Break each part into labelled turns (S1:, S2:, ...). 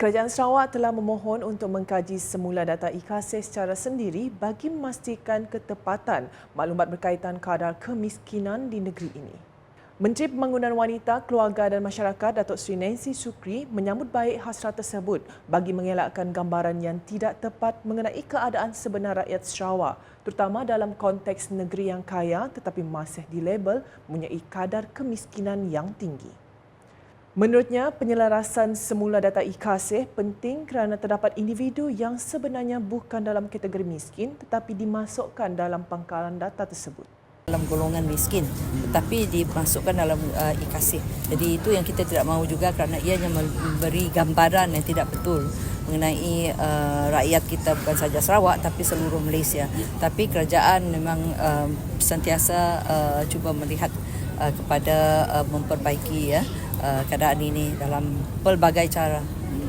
S1: Kerajaan Sarawak telah memohon untuk mengkaji semula data IKASE secara sendiri bagi memastikan ketepatan maklumat berkaitan kadar kemiskinan di negeri ini. Menteri Pembangunan Wanita, Keluarga dan Masyarakat Datuk Seri Nancy Sukri menyambut baik hasrat tersebut bagi mengelakkan gambaran yang tidak tepat mengenai keadaan sebenar rakyat Sarawak terutama dalam konteks negeri yang kaya tetapi masih dilabel mempunyai kadar kemiskinan yang tinggi. Menurutnya, penyelarasan semula data IKASE penting kerana terdapat individu yang sebenarnya bukan dalam kategori miskin tetapi dimasukkan dalam pangkalan data tersebut.
S2: dalam golongan miskin tetapi dimasukkan dalam uh, IKASI. Jadi itu yang kita tidak mahu juga kerana ianya memberi gambaran yang tidak betul mengenai uh, rakyat kita bukan saja Sarawak tapi seluruh Malaysia. Tapi kerajaan memang uh, sentiasa uh, cuba melihat uh, kepada uh, memperbaiki ya uh, keadaan ini dalam pelbagai cara.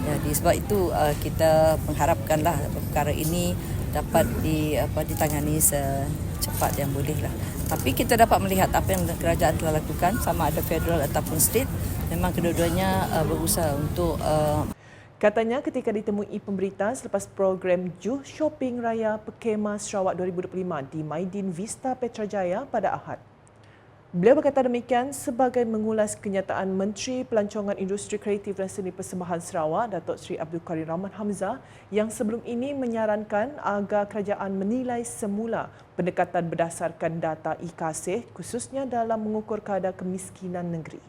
S2: Jadi sebab itu uh, kita mengharapkanlah perkara ini dapat di apa ditangani secepat yang boleh lah. Tapi kita dapat melihat apa yang kerajaan telah lakukan sama ada federal ataupun state memang kedua-duanya uh, berusaha untuk uh,
S1: Katanya ketika ditemui pemberita selepas program Juh Shopping Raya Pekema Sarawak 2025 di Maidin Vista Petrajaya pada Ahad. Beliau berkata demikian sebagai mengulas kenyataan Menteri Pelancongan Industri Kreatif dan Seni Persembahan Sarawak, Datuk Seri Abdul Karim Rahman Hamzah yang sebelum ini menyarankan agar kerajaan menilai semula pendekatan berdasarkan data IKASE khususnya dalam mengukur kadar kemiskinan negeri.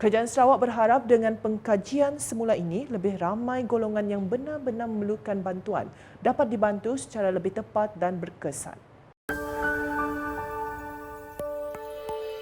S1: Kerajaan Sarawak berharap dengan pengkajian semula ini lebih ramai golongan yang benar-benar memerlukan bantuan dapat dibantu secara lebih tepat dan berkesan.